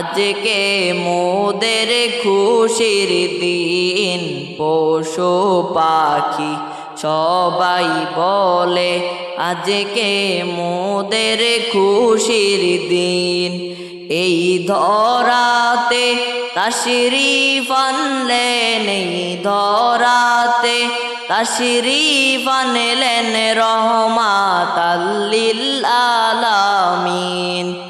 আজকে মোদের খুশির দিন। পশু পাখি সবাই বলে, আজকে মোদের খুশির দিন। এই ধরাতে তাশরিফ আনলেন, এই ধরাতে তাশরিফ আনলেন রহমাত লিল আলামিন।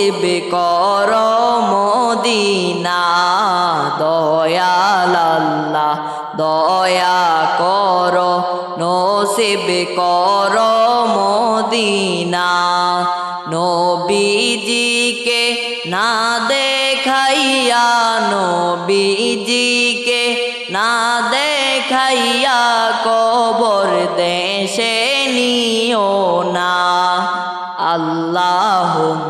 নসিব করো মদিনা, দয়াল আল্লাহ, দয়া করো, নসিব করো মদিনা। নবীজিকে না দেখাইয়া, নবীজিকে না দেখাইয়া কবর দেশে নিও না। আল্লাহুম্মা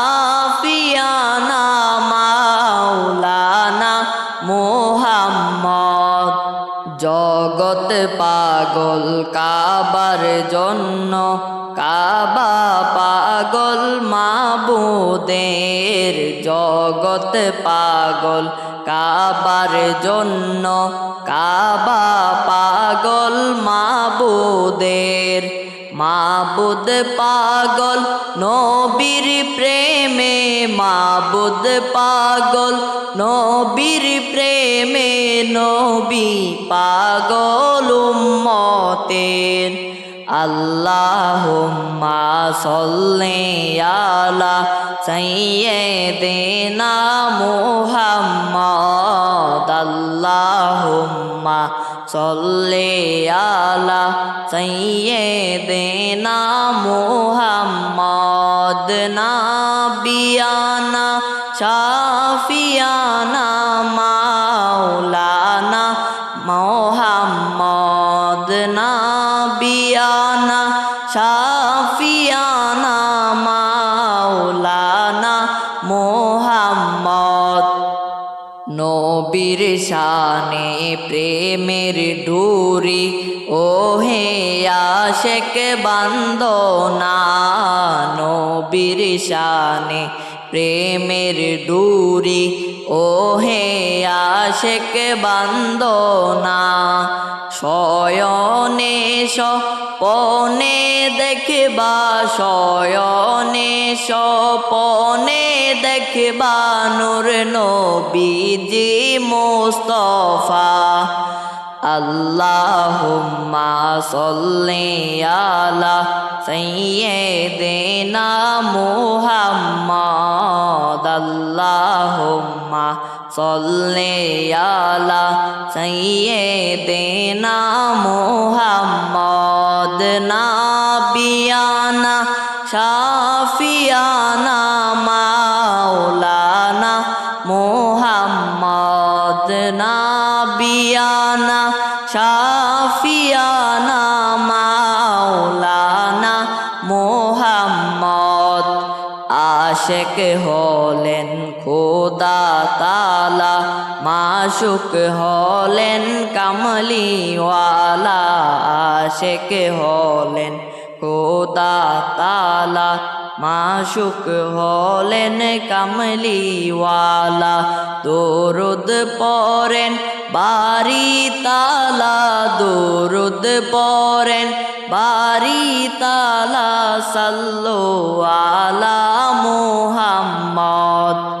পাগল, কাবার জন্য কাবা পাগল, মাবুদের জগত পাগল, কাবার জন্য কাবা পাগল, মাবুদের, মাবুদ পাগল, নবীর প্রেমে মাবুদ পাগল, নবীর নবী পাগল উম্মতের। আল্লাহুম্মা সাল্লি আলা সাইয়্যিদিনা মুহাম্মদ। আল্লাহুম্মা সাল্লি আলা সাইয়্যিদিনা মুহাম্মদ। নাবিয়ানা শাফিয়ানা প্রেমের ডুরি ও হে আশেক বান্দনা নবীর শানে প্রেমের ডুরি ও হে আশেক বান্দনা। শয়নে সপনে দেখবা, শয়নে সপনে দেখবা নূর নবীজি মুস্তফা। আল্লাহুম্মা সাল্লি আলা সাইয়্যিদিনা মুহাম্মদ। আল্লাহুম্মা صلی علی سیدنا محمد نبیانا شافیانا مولانا محمد نبیانا شافیانا مولانا محمد عاشق ہو মাসুক হলেন কামলিওয়ালা, আশেক হলেন খোদা তালা মাসুক হলেন কামলিওয়ালা, দরুদ পরেন বাড়ি তালা দরুদ পরেন বাড়ি তালা সাল্লো আলা মুহাম্মদ।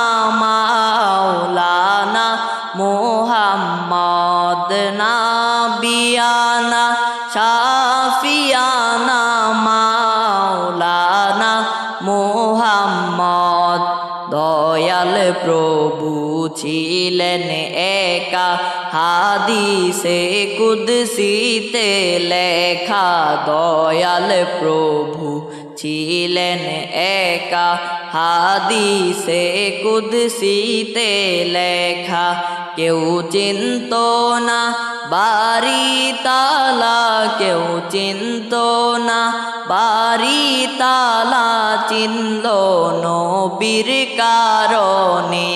দয়াল প্রভু ছিলেন একা। হাদিসে কুদসিতে লেখা দয়াল প্রভু ছিলেন একা। হাদিসে কুদসিতে লেখা কেউ চিন্ত না বাড়ি তালা কেউ চিন্ত না বাড়ি তালা চিনল নবীর কারণে।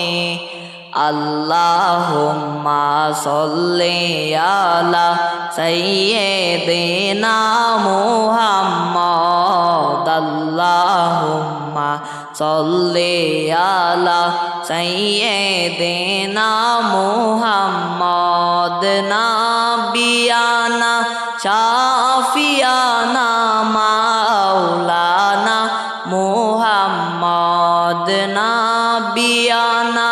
আল্লাহুম্মা সাল্লি আলা সাইয়্যিদিনা মুহাম্মদ। আল্লাহুম্মা সাল্লি আলা সাইয়্যিদিনা মুহাম্মদ নাবিয়ানা শাফিয়ানা মাওলানা মুহাম্মদ নাবিয়ানা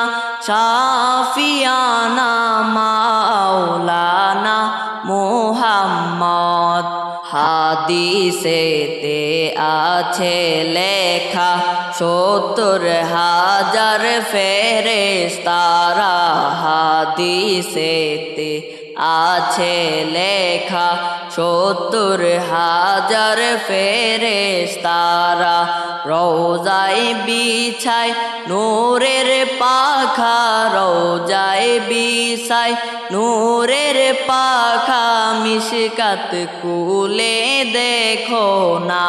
শাফিয়ানা মাওলানা মুহাম্মদ হাদিসেতে আছে লেখা সত্তর হাজার ফেরেস্তারা হাদিসেতে আছে লেখা। সত্তর হাজার ফেরেস্তারা রোজায় বিছাই নূরের পাখা রোজায় বিছাই নূরের পাখা মিশকাত কুলে দেখো না।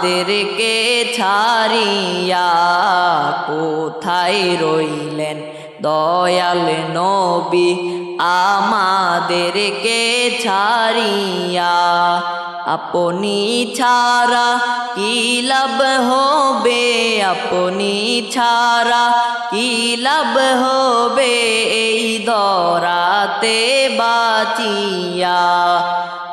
আমাদেরকে ছাড়িয়া কোথায় রইলেন? দয়াল নবী আমাদেরকে ছাড়িয়া, আপনি ছাড়া কি লাভ হবে? আপনি ছাড়া কি লাভ হবে? এই দরাতে বাচিয়া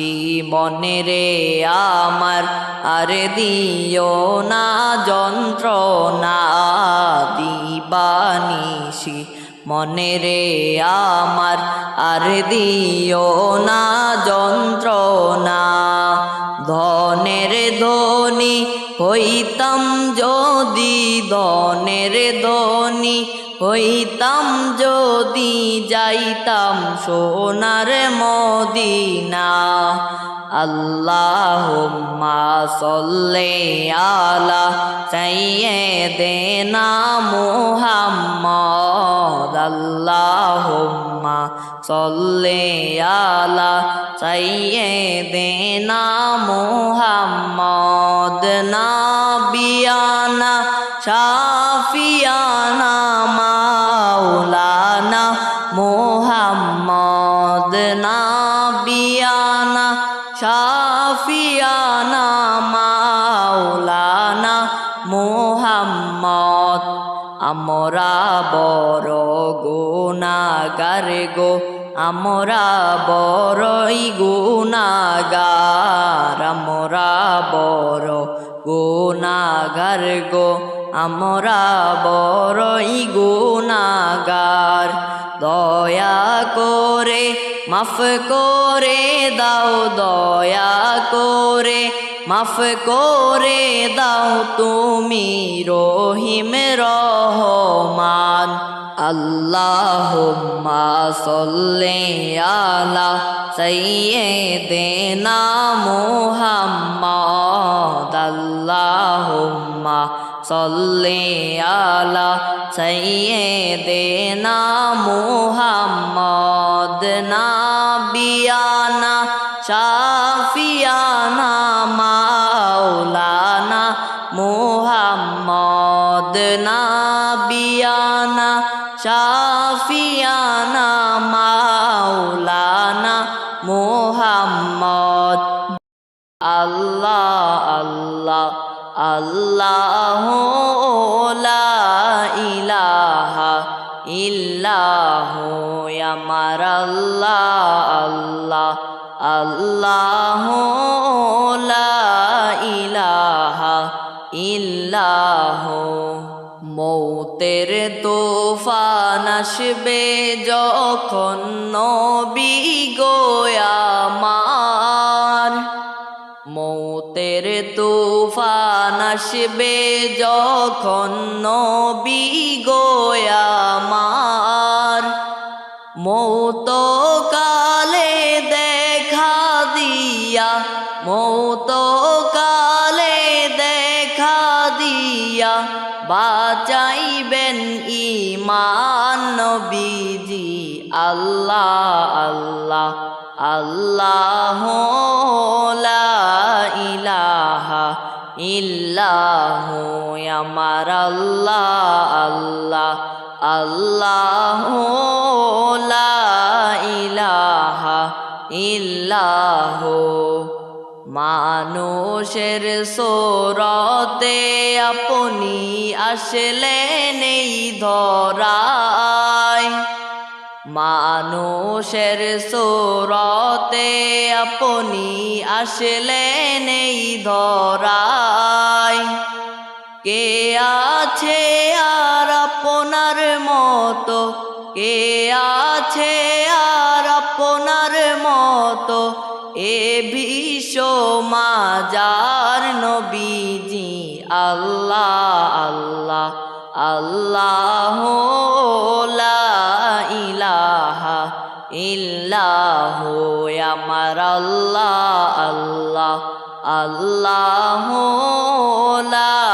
দিবানিসি মনে রে আমার। আর দিও না যন্ত্রণা দিবানিসি মনে রে আমার। আর দিও না যন্ত্রণা, ধনের ধনী হইতাম যদি, ধনের ধনী হইতাম যদি যাইতাম সোনার মদিনা। আল্লাহুম্মা সল্লে আলা সাইয়্যিদিনা মুহাম্মদ। আল্লাহুম্মা সল্লে আলা সাইয়্যিদিনা মুহাম্মদ। নাবিয়ানা, শাফিয়ানা বড় গুণাগার গো, আমরা বড়ই গুণাগার, আমরা বড় গুণাগার গো, আমরা বড়ই গুণাগার। দয়া করে মাফ করে দাও দয়া করে, মাফ করে দাও তুমি রহিম রহমান। আল্লাহুম্মা সল্লি আলা সাইয়্যিদিনা মুহাম্মদ। আল্লাহুম্মা সল্লি আলা সাইয়্যিদিনা মুহাম্মদ নাবিয়ানা শাফিয়ানা মাওলানা মুহাম্মদ নাবিয়ানা শাফিয়ানা আল্লাহ ইলাহা ইল্লাহ আমার আল্লাহ আল্লাহ আল্লাহ ইলাহা ইল্লাহ। মৌতের তোফান আসবে যখন নবী গোয়ামার আসবে যখন নবী গোয়ামার মৌত কালে দেখা দিয়া মৌত কালে দেখা দিয়া বাঁচাইবেন ইমান নবীজি। আল্লাহ আল্লাহ আল্লাহ ইলাহা ইল্লাহ আমার আল্লাহ আল্লাহ আল্লাহ লা ইলাহা ইল্লাহ। মানুষের সোরতে আপনি আসলেন এই ধরায়। মানুষের সোরতে আপনি আসলেন এই ধরায়। কে আছে আর আপনার মতো? কে আছে আর আপনার মতো? এ বিশ্ব মাজার নবীজি, আল্লাহ আল্লাহ আল্লাহ ইল্লাহ আমার আল্লাহ আল্লাহ আল্লাহ লা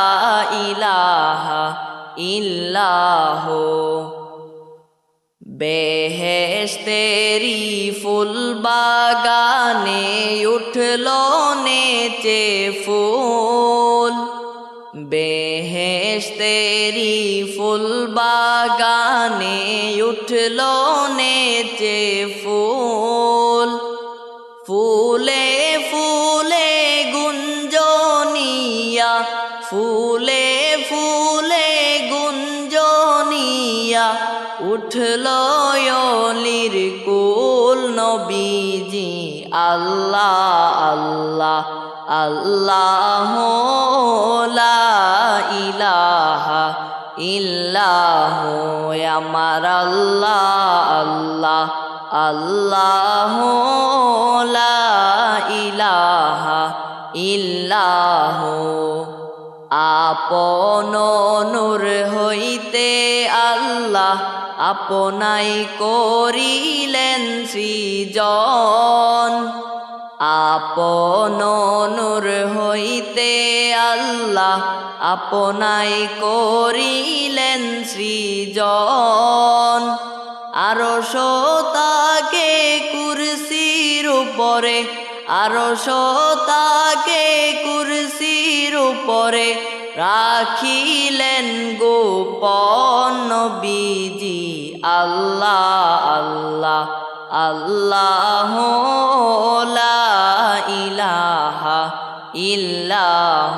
ইলাহা ইল্লাহ। বেহেস্তেরি ফুল বাগানে উঠল নেচে ফুল। বেহেস্তেরি ফুল বাগানে উঠল নেচে ফুল। ফুলে ফুলে গুঞ্জনিয়া, ফুলে ফুলে গুঞ্জনিয়া, উঠল অলির কুল নবীজি, আল্লাহ আল্লাহ। আল্লাহ ইলাহা ইল্লাহ আমার আল্লাহ আল্লাহ আল্লাহ ইলাহা ইল্লাহ। আপন নূর হইতে আল্লাহ আপনাই করিলেন সৃজন। আপন নূর হইতে আল্লাহ আপনাই করিলেন সৃজন। আরও তাকে কুরসির উপরে, আরও তাকে কুরসির উপরে রাখিলেন গোপন বিজি আল্লাহ আল্লাহ আল্লাহ লা ইলাহা ইল্লাহ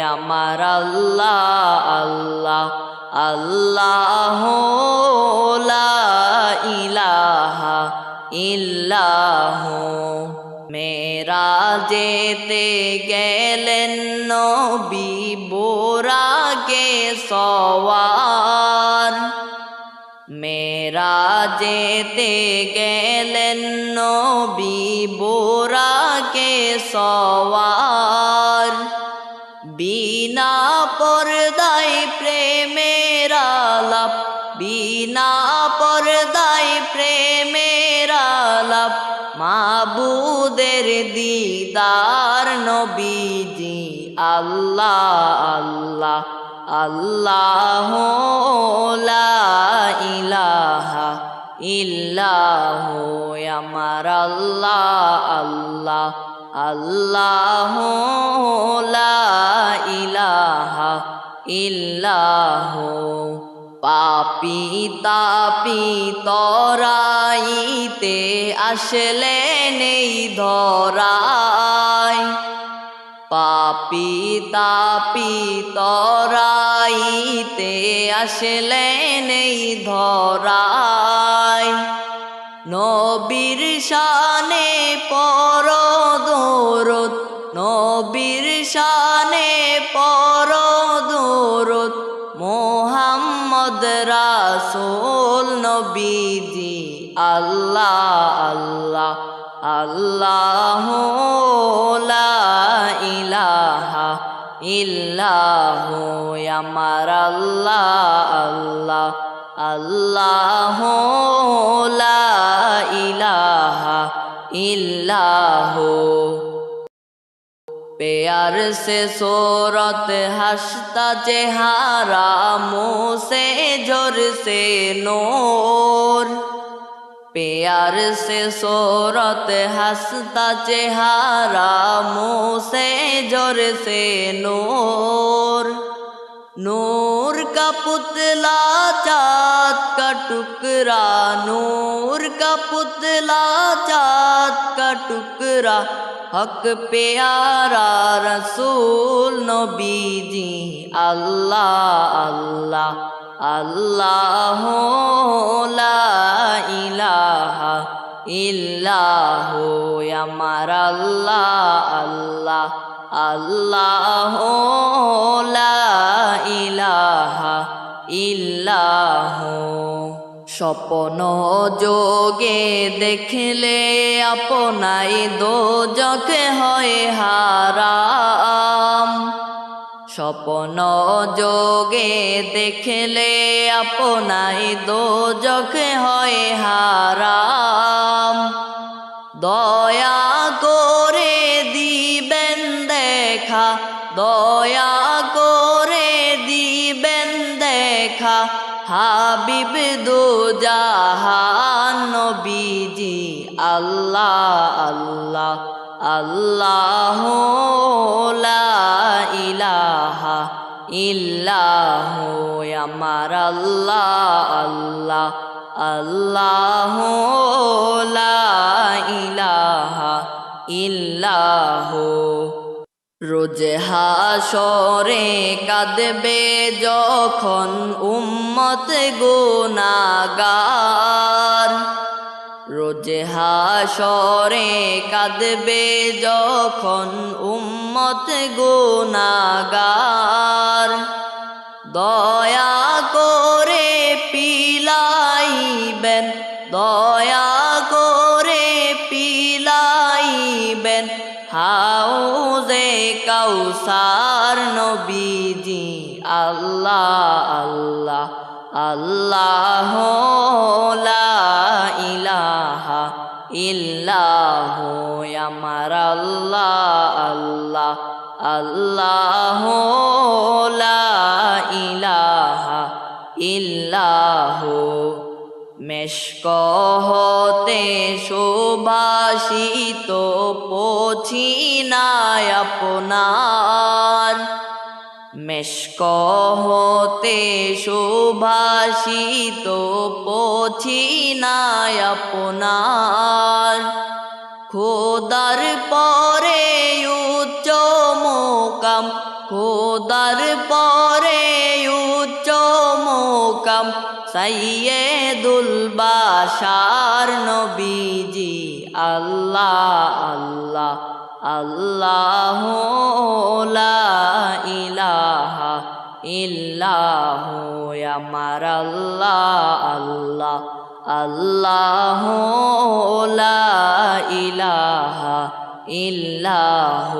আমার আল্লাহ আল্লাহ আল্লাহ লা ইলাহা ইল্লাহ। মেরা যেতে গেলেন নবী বোরাকে সওয়ার মেরা যেতে গেলেন নবী বোরাকে সওয়ার। বিনা পর্দায় প্রেমের আলাপ, বিনা পর্দায় প্রেমের আলাপ। মাবুদের দিদার নবীজি আল্লাহ আল্লাহ। আল্লাহ ইলাহা ইল্লাহ, আমার আল্লাহ আল্লাহ আল্লাহ ইলাহা ইল্লাহ। পাপি তাপি তরাইতে আসলে নেই ধরায়। পাপি তাপি তরাইতে আসলে নেই ধরায় নবীর শানে পর দৌরত নবীর শানে পর দৌরত মোহাম্মদ রাসূল নবীজি, আল্লাহ আল্লাহ আল্লাহ লা ইলাহা ইল্লাহ আমার আল্লাহ আল্লাহ আল্লাহ লা ইলাহা ইল্লাহ प्यार से सूरत हंसता चेहरा मुँह से जोर से नूर পেয়ার সে সোরত হাসতা চেহারা মোসে জোর সে নোর নূর কা পুতলা চাঁদ কা টুকরা নূর কা পুতলা চাঁদ কা টুকরা হক পেয়ারা রসুল নবীজি আল্লাহ আল্লাহ আল্লাহ ইলাহা ইল্লাহ, আমার আল্লাহ আল্লাহ আল্লাহ ইলাহা ইল্লাহ। স্বপন যোগে দেখলে আপনাই দোজখে হয় হারাম স্বপন যোগে দেখলে আপনাই দোজখে হয় হারাম। দয়া করে দিবেন দেখা, দয়া করে দিবেন দেখা, হাবিব দু জাহান নবীজি, আল্লাহ আল্লাহ আল্লাহ ইলাহা আমার আল্লাহ আল্লাহ আল্লাহ ইলাহা ইল্লাহ। রোজ হাসরে কাঁদবে যখন উম্মত গুনাগার রোজ হাসরে কাঁদবে যখন উম্মত গুনাগার। দয়া করে পিলাইবেন, দয়া করে পিলাইবেন হাউজে কাউসার নবীজি। আল্লাহ আল্লাহ আল্লাহ লা ইলাহা ইল্লাহ আমার আল্লাহ আল্লাহ আল্লাহ ইলাহা ইল্লাহ মেশক হতে সুবাসিত পছিনায় আপনার মেশক হতে সুভাষিত পছিনায় আপনার। খোদার পরে উচ্চ মোকাম, খোদার পরে উচ্চ মোকাম সাইয়েদুল বাশার নবীজি, আল্লাহ আল্লাহ। আল্লাহ ইলাহা ইল্লাহ আমার আল্লাহ আল্লাহ আল্লাহ ইলাহা ইল্লাহ।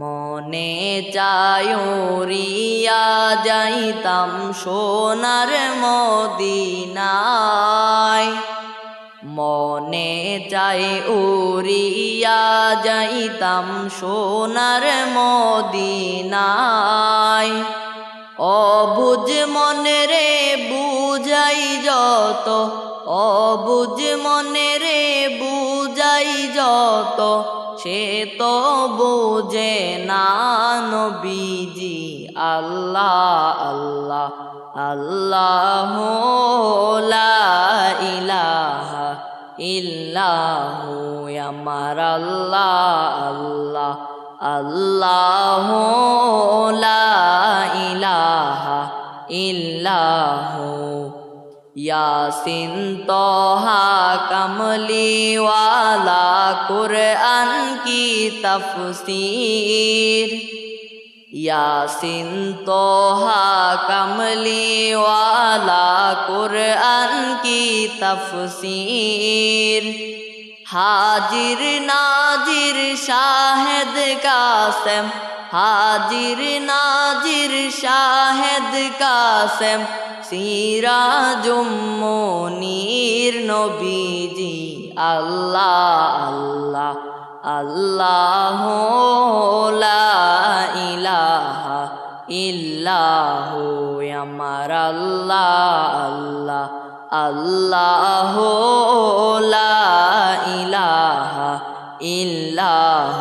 মনে চায়ুরিয়া যাইতাম সোনার মদিনায়। মনে চাই উড়িয়া যাইতাম সোনার মদিনায়। অবুজ মনে রে বুঝাই যত, অবুজ মনে রে বুঝাই যত, সে তো বুঝে না নবীজি, আল্লাহ আল্লাহ আল্লাহ ইলাহা ইল্লাহ আমার আল্লাহ আল্লাহ আল্লাহ লা ইলাহা ইল্লাহ। ইয়াসিন তোহা কমলিওয়ালা কুরআন কি তফসির? ইয়াসিন তোহা কমলিওয়ালা কুরআন কি তফসির হাজির নাজির শাহেদ কাসেম হাজির নাজির শাহেদ কাসেম সিরাজুম্মনির নবীজি আল্লাহ আল্লাহ আল্লাহ ইলাহা ইল্লাহ, আমার আল্লাহ আল্লাহ আল্লাহ ইলাহা ইল্লাহ।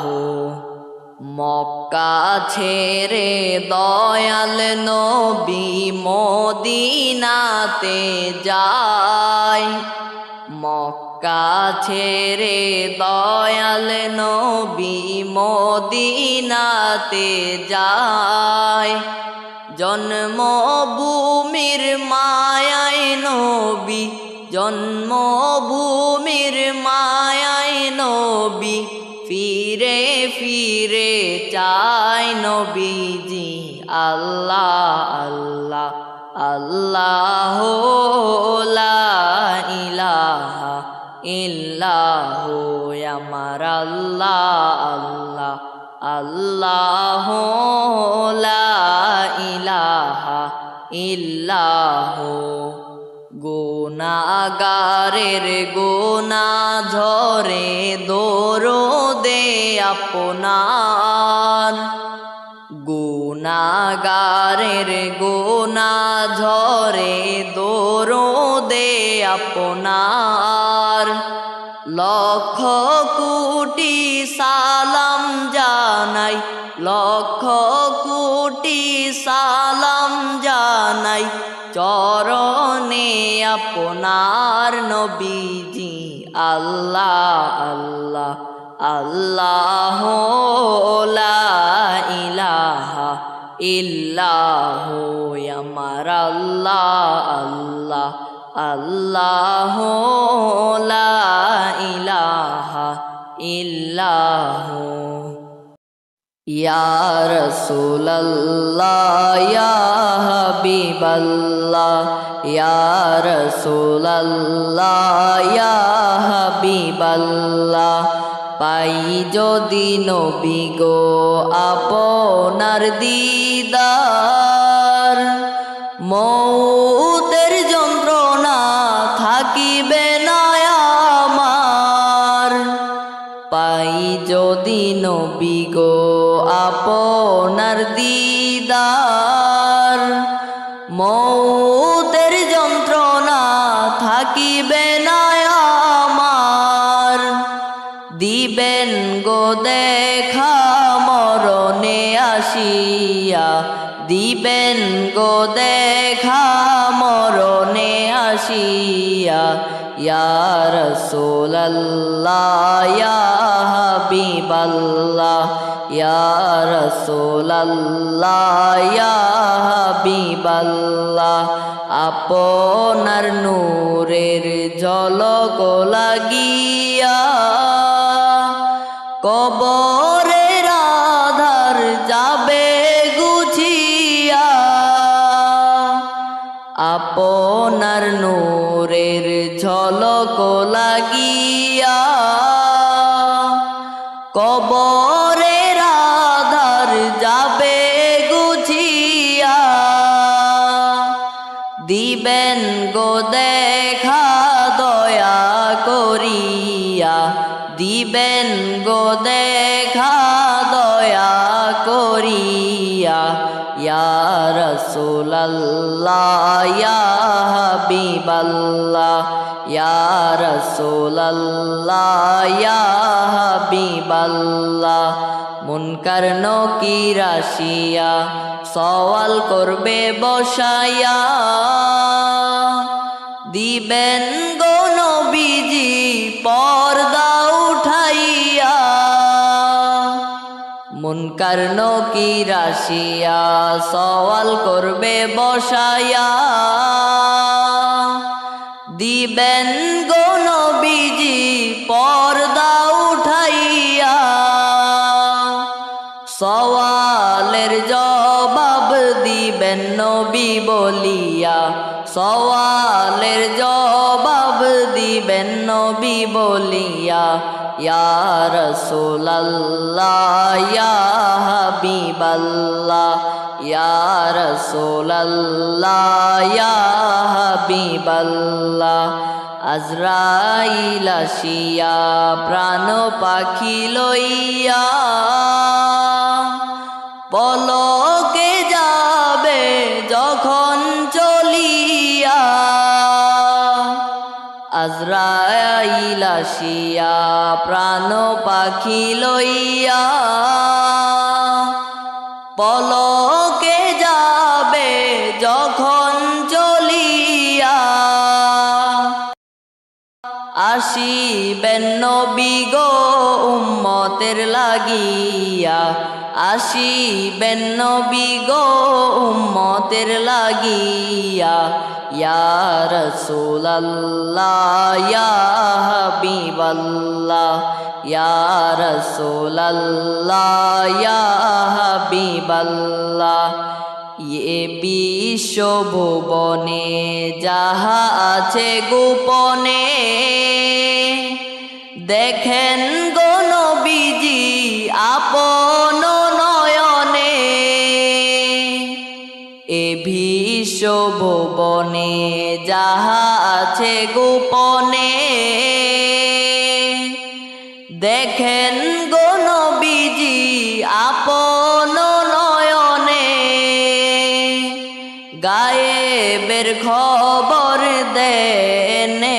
মক্কা ছেড়ে দয়াল নবী মদিনাতে যায়। মক্কা ছেড়ে দয়াল নবী মদিনাতে যায়। জন্মভূমির মায়ায় নবী, জন্মভূমির মায়ায় নবী, ফিরে ফিরে চায় নবীজি, আল্লাহ আল্লাহ আল্লাহ ইলাহা ইল্লাহ আমার আল্লাহ আল্লাহ আল্লাহ ইলাহা ইল্লাহ। গুনাগারের গুনা ঝরে দোরো দে আপনার। গুনাগারের গুনা ঝরে দোরো দে আপনার। লক্ষ কোটি সালাম জানাই, লক্ষ কোটি সালাম জানাই। চরণে আপনার নবীজি আল্লাহ আল্লাহ আল্লাহ ইলাহা ইল্লাহু, আমার আল্লাহ আল্লাহ। আল্লাহ ইলাহা ইল্লাহু। ইয়া রাসূলুল্লাহ, ইয়া হাবিবাল্লাহ, ইয়া রাসূলুল্লাহ, ইয়া পাই যদি নবী আপনার দিদার মৌতের আপনার দিদার। মৌতের যন্ত্রণা থাকিবে না আমার। দিবেন গো দেখা মরণে আসিয়া। দিবেন গো দেখা মরণে আসিয়া। ইয়া রাসূলুল্লাহ ইয়া হাবিবাল্লাহ ইয়া রাসূলুল্লাহ ইয়া হাবিবাল্লাহ আপনার নূরের ঝলক লাগিয়া দিবেন গো দেখা দয়া করিয়া। ইয়া রাসূলুল্লাহ, ইয়া হাবিবাল্লাহ, ইয়া রাসূলুল্লাহ, ইয়া হাবিবাল্লাহ। মুনকার নকির আসিয়া, সওয়াল করবে বসায়া দিবেন গো মুনকার নকির রাশিয়া, সওয়াল করবে বসায়া। দিবেন গো নবীজি, পর্দা উঠাইয়া। সওয়ালের জবাব দিবেন নবী বলিয়া। সওয়ালের জবাব দিবেন নবী বলিয়া। ইয়া রাসূলুল্লাহ ইয়া হাবিবাল্লাহ ইয়া রাসূলুল্লাহ ইয়া হাবিবাল্লাহ। আজরাইল আসিয়া প্রাণ পাখি লইয়া পলকে আজরাইল প্রাণ পাখি লইয়া। পলকে যাবে যখন চলিয়া। আসিবেন নবী উম্মতের লাগিয়া আসিবেন নবী গো উম্মতের লাগিয়া, ইয়া রাসূলুল্লাহ, ইয়া হাবিবাল্লাহ, ইয়া রাসূলুল্লাহ, ইয়া হাবিবাল্লাহ। এ যাহা আছে গোপনে, দেখেন গো নবীজি আপন বিশ্ব ভুবনে যাহা আছে গোপনে। দেখেন গো নবীজি আপন নয়নে। গায়েবের খবর দেনেওয়ালা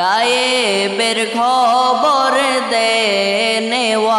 গায়েবের খবর দেনেওয়ালা।